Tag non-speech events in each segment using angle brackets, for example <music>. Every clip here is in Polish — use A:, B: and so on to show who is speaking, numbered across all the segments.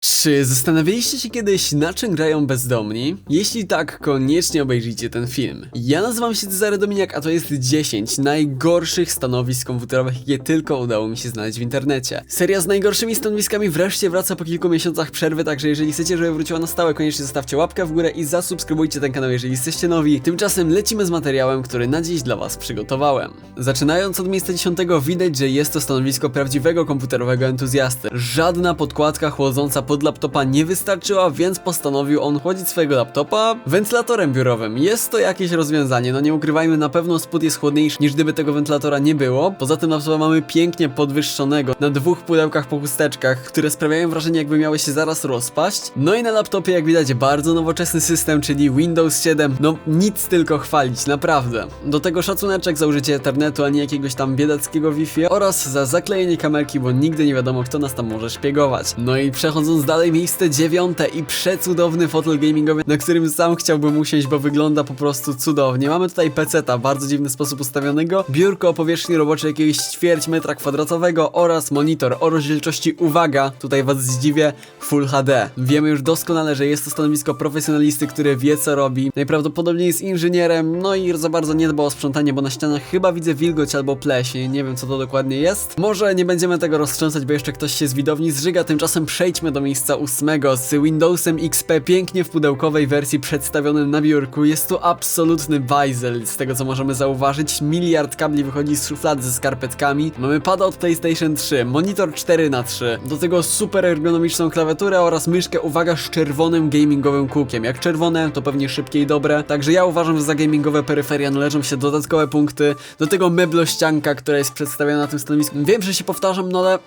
A: Czy zastanawialiście się kiedyś, na czym grają bezdomni? Jeśli tak, koniecznie obejrzyjcie ten film. Ja nazywam się Cezary Dominiak, a to jest 10 najgorszych stanowisk komputerowych, jakie tylko udało mi się znaleźć w internecie. Seria z najgorszymi stanowiskami wreszcie wraca po kilku miesiącach przerwy, także jeżeli chcecie, żeby wróciła na stałe, koniecznie zostawcie łapkę w górę i zasubskrybujcie ten kanał, jeżeli jesteście nowi. Tymczasem lecimy z materiałem, który na dziś dla was przygotowałem. Zaczynając od miejsca 10 widać, że jest to stanowisko prawdziwego komputerowego entuzjasty. Żadna podkładka chłodząca pod laptopa nie wystarczyła, więc postanowił on chłodzić swojego laptopa wentylatorem biurowym. Jest to jakieś rozwiązanie, no nie ukrywajmy, na pewno spód jest chłodniejszy niż gdyby tego wentylatora nie było. Poza tym laptopa mamy pięknie podwyższonego na dwóch pudełkach po chusteczkach, które sprawiają wrażenie jakby miały się zaraz rozpaść. No i na laptopie jak widać bardzo nowoczesny system, czyli Windows 7. No nic tylko chwalić, naprawdę. Do tego szacuneczek za użycie Ethernetu, a nie jakiegoś tam biedackiego Wi-Fi oraz za zaklejenie kamerki, bo nigdy nie wiadomo kto nas tam może szpiegować. No i przechodząc dalej, miejsce dziewiąte i przecudowny fotel gamingowy, na którym sam chciałbym usiąść, bo wygląda po prostu cudownie. Mamy tutaj peceta, bardzo dziwny sposób ustawionego, biurko o powierzchni roboczej jakiegoś ćwierć metra kwadratowego oraz monitor o rozdzielczości, uwaga, tutaj was zdziwię, Full HD. Wiemy już doskonale, że jest to stanowisko profesjonalisty, który wie co robi, najprawdopodobniej jest inżynierem, no i za bardzo nie dba o sprzątanie, bo na ścianach chyba widzę wilgoć albo pleśń, nie wiem co to dokładnie jest. Może nie będziemy tego roztrząsać, bo jeszcze ktoś się z widowni zżyga, tymczasem przejdźmy do miejsca ósmego z Windowsem XP pięknie w pudełkowej wersji przedstawionym na biurku. Jest to absolutny bajzel z tego co możemy zauważyć. Miliard kabli wychodzi z szuflad ze skarpetkami. Mamy pada od PlayStation 3, monitor 4 na 3 do tego super ergonomiczną klawiaturę oraz myszkę, uwaga, z czerwonym gamingowym kółkiem. Jak czerwone, to pewnie szybkie i dobre. Także ja uważam, że za gamingowe peryferia należą się dodatkowe punkty. Do tego meblościanka, która jest przedstawiona na tym stanowisku. Wiem, że się powtarzam, no ale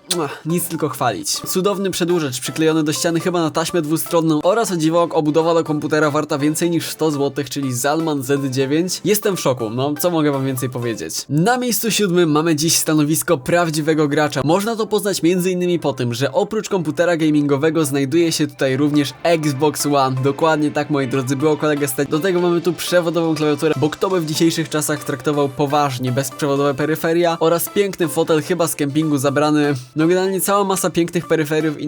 A: nic tylko chwalić. Cudowny przedłużacz przyklejony do ściany chyba na taśmę dwustronną oraz o dziwołek obudowa do komputera warta więcej niż 100 zł, czyli Zalman Z9. Jestem w szoku, no co mogę wam więcej powiedzieć. Na miejscu siódmym mamy dziś stanowisko prawdziwego gracza. Można to poznać m.in. po tym, że oprócz komputera gamingowego znajduje się tutaj również Xbox One. Dokładnie tak moi drodzy, było kolegę stać. Do tego mamy tu przewodową klawiaturę, bo kto by w dzisiejszych czasach traktował poważnie bezprzewodowe peryferia oraz piękny fotel chyba z kempingu zabrany. No generalnie cała masa pięknych peryferiów i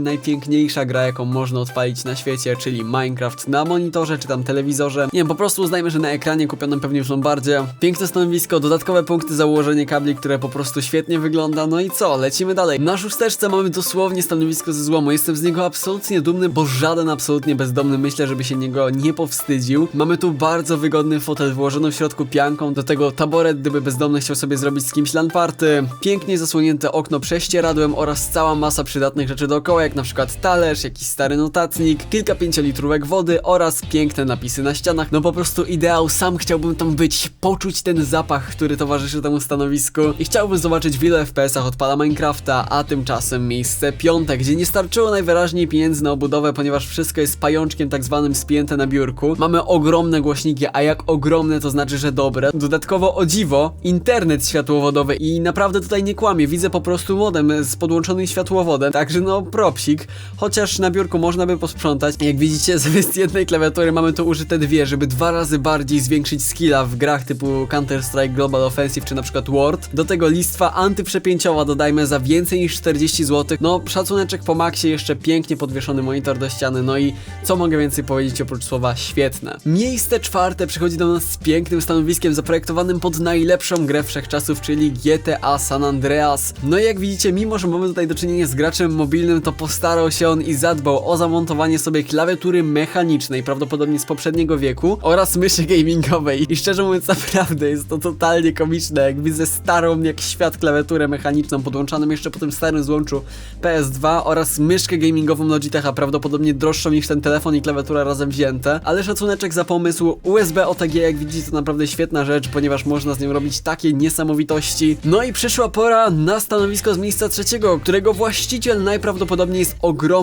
A: gra jaką można odpalić na świecie, czyli Minecraft na monitorze czy tam telewizorze. Nie wiem, po prostu uznajmy, że na ekranie kupionym pewnie w Lombardzie. Piękne stanowisko, dodatkowe punkty za ułożenie kabli, które po prostu świetnie wygląda. No i co, lecimy dalej. Na szósteczce mamy dosłownie stanowisko ze złomu. Jestem z niego absolutnie dumny, bo żaden absolutnie bezdomny myślę, żeby się niego nie powstydził. Mamy tu bardzo wygodny fotel włożony w środku pianką, do tego taboret, gdyby bezdomny chciał sobie zrobić z kimś LAN party, pięknie zasłonięte okno prześcieradłem oraz cała masa przydatnych rzeczy dookoła, jak na przykład talerz, jakiś stary notatnik, kilka pięciolitrówek wody oraz piękne napisy na ścianach. No po prostu ideał, sam chciałbym tam być, poczuć ten zapach, który towarzyszy temu stanowisku i chciałbym zobaczyć w ilu FPS-ach odpala Minecrafta, a tymczasem miejsce piąte, gdzie nie starczyło najwyraźniej pieniędzy na obudowę, ponieważ wszystko jest pajączkiem tak zwanym spięte na biurku. Mamy ogromne głośniki, a jak ogromne to znaczy, że dobre. Dodatkowo o dziwo, internet światłowodowy i naprawdę tutaj nie kłamie, widzę po prostu modem z podłączonym światłowodem, także no propsik, chociaż na biurku można by posprzątać. Jak widzicie <laughs> zamiast jednej klawiatury mamy tu użyte dwie, żeby dwa razy bardziej zwiększyć skilla w grach typu Counter-Strike Global Offensive czy na przykład Word. Do tego listwa antyprzepięciowa dodajmy za więcej niż 40 zł. No szacuneczek po maksie, jeszcze pięknie podwieszony monitor do ściany, no i co mogę więcej powiedzieć oprócz słowa świetne. Miejsce czwarte przychodzi do nas z pięknym stanowiskiem zaprojektowanym pod najlepszą grę wszechczasów, czyli GTA San Andreas. No i jak widzicie, mimo że mamy tutaj do czynienia z graczem mobilnym, to postarał się on i zadbał o zamontowanie sobie klawiatury mechanicznej, prawdopodobnie z poprzedniego wieku, oraz myszy gamingowej. I szczerze mówiąc, naprawdę jest to totalnie komiczne, jak widzę starą jak świat klawiaturę mechaniczną, podłączoną jeszcze po tym starym złączu PS2 oraz myszkę gamingową Logitecha, prawdopodobnie droższą niż ten telefon i klawiatura razem wzięte, ale szacuneczek za pomysł USB OTG, jak widzicie, to naprawdę świetna rzecz, ponieważ można z nią robić takie niesamowitości. No i przyszła pora na stanowisko z miejsca trzeciego, którego właściciel najprawdopodobniej jest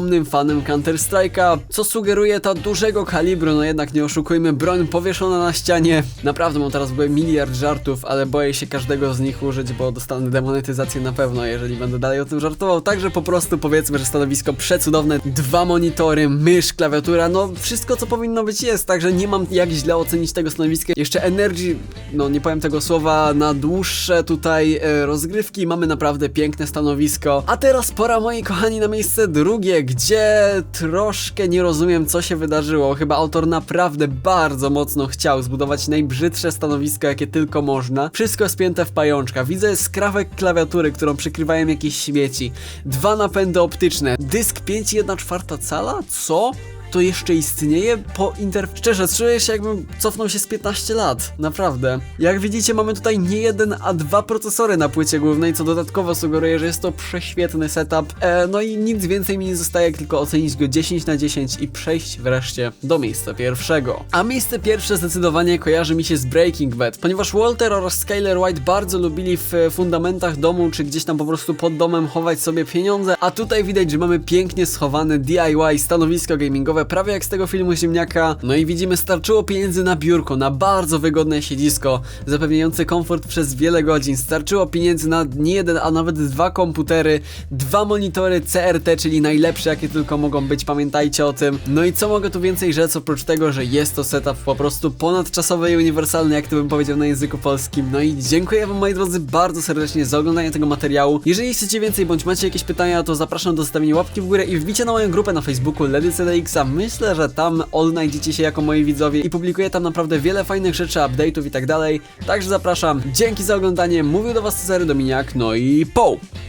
A: ogromnym fanem Counter-Strike'a, co sugeruje ta dużego kalibru, no jednak nie oszukujmy, broń powieszona na ścianie. Naprawdę mam teraz ogóle miliard żartów, ale boję się każdego z nich użyć, bo dostanę demonetyzację na pewno, jeżeli będę dalej o tym żartował. Także po prostu powiedzmy, że stanowisko przecudowne, dwa monitory, mysz, klawiatura, no wszystko co powinno być jest, także nie mam jak źle ocenić tego stanowiska. Jeszcze Energy, no nie powiem tego słowa, na dłuższe tutaj e, rozgrywki mamy naprawdę piękne stanowisko. A teraz pora moi kochani na miejsce drugie, gdzie troszkę nie rozumiem co się wydarzyło. Chyba autor naprawdę bardzo mocno chciał zbudować najbrzydsze stanowisko jakie tylko można. Wszystko spięte w pajączka. Widzę skrawek klawiatury, którą przykrywają jakieś śmieci. Dwa napędy optyczne. Dysk 5,1 cala? Co? To jeszcze istnieje po inter... Szczerze, czuję się jakbym cofnął się z 15 lat, naprawdę. Jak widzicie mamy tutaj nie jeden, a dwa procesory na płycie głównej, co dodatkowo sugeruje, że jest to prześwietny setup. E, no i nic więcej mi nie zostaje, jak tylko ocenić go 10 na 10 i przejść wreszcie do miejsca pierwszego. A miejsce pierwsze zdecydowanie kojarzy mi się z Breaking Bad, ponieważ Walter oraz Skyler White bardzo lubili w fundamentach domu, czy gdzieś tam po prostu pod domem chować sobie pieniądze, a tutaj widać, że mamy pięknie schowane DIY stanowisko gamingowe, prawie jak z tego filmu Ziemniaka. No i widzimy, starczyło pieniędzy na biurko, na bardzo wygodne siedzisko, zapewniające komfort przez wiele godzin. Starczyło pieniędzy na nie jeden, a nawet dwa komputery, dwa monitory CRT, czyli najlepsze jakie tylko mogą być, pamiętajcie o tym. No i co mogę tu więcej rzec, oprócz tego, że jest to setup po prostu ponadczasowy i uniwersalny, jak to bym powiedział na języku polskim. No i dziękuję wam moi drodzy bardzo serdecznie za oglądanie tego materiału. Jeżeli chcecie więcej, bądź macie jakieś pytania, to zapraszam do zostawienia łapki w górę i wbicie na moją grupę na Facebooku LedyCDX-a. Myślę, że tam odnajdziecie się jako moi widzowie i publikuję tam naprawdę wiele fajnych rzeczy, update'ów i tak dalej. Także zapraszam. Dzięki za oglądanie. Mówił do was Cezary Dominiak, no i po!